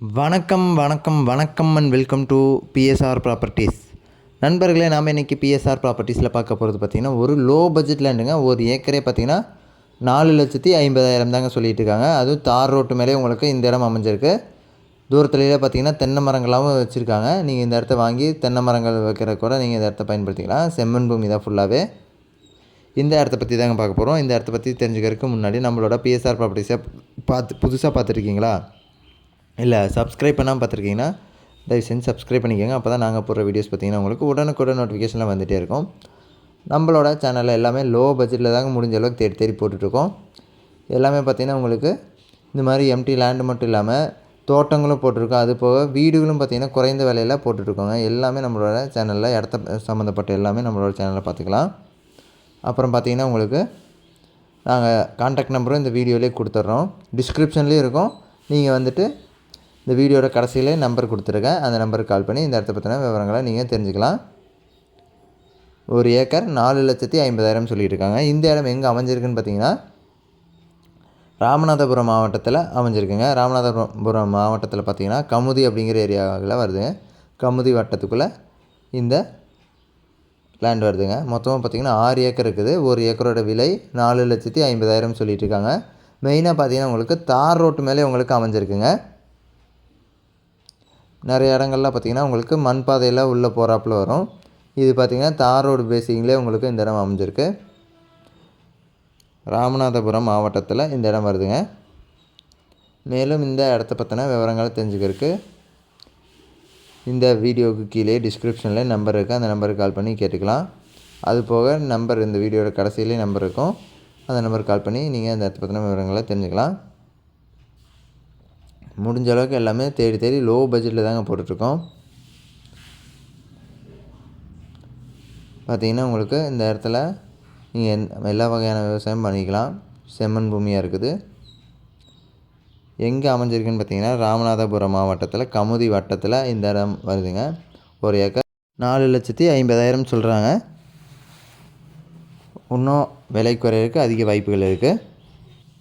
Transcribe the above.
வணக்கம் வணக்கம் வணக்கம் and welcome to BSR properties நண்பர்களே நாம் இன்றைக்கி பிஎஸ்ஆர் ப்ராப்பர்ட்டிஸில் பார்க்க போகிறது பார்த்திங்கன்னா ஒரு லோ பட்ஜெட் லேண்டுங்க ஒரு ஏக்கரே பார்த்திங்கன்னா நாலு லட்சத்தி ஐம்பதாயிரம் தாங்க சொல்லிட்டு இருக்காங்க. அதுவும் தார் ரோட்டு மேலே உங்களுக்கு இந்த இடம் அமைஞ்சிருக்கு. தூரத்துலேயே பார்த்தீங்கன்னா தென்னை மரங்களாகவும் வச்சுருக்காங்க. நீங்கள் இந்த இடத்த வாங்கி தென்னை மரங்கள் வைக்கிற கூட நீங்கள் இந்த இடத்த பயன்படுத்திக்கலாம். செம்மண் பூமி தான் ஃபுல்லாகவே இந்த இடத்த பற்றி தாங்க பார்க்க போகிறோம் இந்த இடத்த பற்றி தெரிஞ்சுக்கிறதுக்கு முன்னாடி நம்மளோட பிஎஸ்ஆர் ப்ராப்பர்ட்டிஸை பார்த்து புதுசாக பார்த்துருக்கீங்களா இல்லை சப்ஸ்கிரைப் பண்ணாமல் பார்த்துருக்கீங்கன்னா தயவு செஞ்சு சப்ஸ்கிரைப் பண்ணிக்கோங்க. அப்போ தான் நாங்கள் போடுற வீடியோஸ் பார்த்தீங்கன்னா உங்களுக்கு உடனுக்குடன் நோட்டிஃபிகேஷன்லாம் வந்துகிட்டே இருக்கும். நம்மளோட சேனலில் எல்லாமே லோ பட்ஜெட்டில் தாங்க முடிஞ்ச அளவுக்கு தேடி தேடி போட்டுட்ருக்கோம். எல்லாமே பார்த்திங்கன்னா உங்களுக்கு இந்த மாதிரி எம்டி லேண்டு மட்டும் இல்லாமல் தோட்டங்களும் போட்டிருக்கோம். அது போக வீடுகளும் பார்த்திங்கன்னா குறைந்த விலையில் போட்டுட்ருக்கோங்க. எல்லாமே நம்மளோட சேனலில் இடத்த சம்மந்தப்பட்ட எல்லாமே நம்மளோட சேனலில் பார்த்துக்கலாம். அப்புறம் பார்த்திங்கன்னா உங்களுக்கு நாங்கள் காண்டாக்ட் நம்பரும் இந்த வீடியோலேயே கொடுத்துட்றோம். டிஸ்கிரிப்ஷன்லேயும் இருக்கும். நீங்கள் வந்துட்டு இந்த வீடியோட கடைசியிலே நம்பர் கொடுத்துருக்கேன். அந்த நம்பருக்கு கால் பண்ணி இந்த இடத்த பற்றின விவரங்களை நீங்கள் தெரிஞ்சுக்கலாம். ஒரு ஏக்கர் நாலு லட்சத்தி ஐம்பதாயிரம் சொல்லியிருக்காங்க. இருக்காங்க இந்த இடம் எங்கே அமைஞ்சிருக்குன்னு பார்த்தீங்கன்னா ராமநாதபுரம் மாவட்டத்தில் அமைஞ்சிருக்குங்க. ராமநாதபுரம் மாவட்டத்தில் பார்த்தீங்கன்னா கமுதி அப்படிங்கிற ஏரியாவில் வருதுங்க. கமுதி வட்டத்துக்குள்ளே இந்த லேண்ட் வருதுங்க. மொத்தமாக பார்த்தீங்கன்னா ஆறு ஏக்கர் இருக்குது. ஒரு ஏக்கரோட விலை நாலு லட்சத்தி ஐம்பதாயிரம் சொல்லிட்டு இருக்காங்க. மெயினாக பார்த்தீங்கன்னா உங்களுக்கு தார் ரோட்டு மேலே உங்களுக்கு அமைஞ்சிருக்குங்க. நிறைய இடங்கள்லாம் பார்த்திங்கன்னா உங்களுக்கு மண் பாதையில் உள்ளே போகிறாப்புல வரும். இது பார்த்திங்கன்னா தார் ரோடு பேசிங்லேயே உங்களுக்கு இந்த இடம் அமைஞ்சிருக்கு. ராமநாதபுரம் மாவட்டத்தில் இந்த இடம் வருதுங்க. மேலும் இந்த இடத்த பற்றின விவரங்களை தெரிஞ்சுக்கிறதுக்கு இந்த வீடியோவுக்கு கீழே டிஸ்கிரிப்ஷனில் நம்பர் இருக்குது அந்த நம்பருக்கு கால் பண்ணி கேட்டுக்கலாம். அது போக நம்பர் இந்த வீடியோட கடைசியிலே நம்பர் இருக்கும். அந்த நம்பருக்கு கால் பண்ணி நீங்கள் அந்த இடத்த பற்றின விவரங்களை தெரிஞ்சுக்கலாம். முடிஞ்ச அளவுக்கு எல்லாமே தேடி தேடி லோ பட்ஜெட்டில் தாங்க போட்டுட்ருக்கோம். பார்த்திங்கன்னா உங்களுக்கு இந்த இடத்துல நீங்கள் எல்லா வகையான விவசாயம் பண்ணிக்கலாம். செம்மண் பூமியாக இருக்குது. எங்கே அமைஞ்சிருக்குன்னு பார்த்தீங்கன்னா ராமநாதபுரம் மாவட்டத்தில் கமுதி வட்டத்தில் இந்த இடம் வருதுங்க. ஒரு ஏக்கர் நாலு லட்சத்தி ஐம்பதாயிரம் சொல்கிறாங்க இன்னும் விலை குறையிறதுக்கு அதிக வாய்ப்புகள் இருக்குது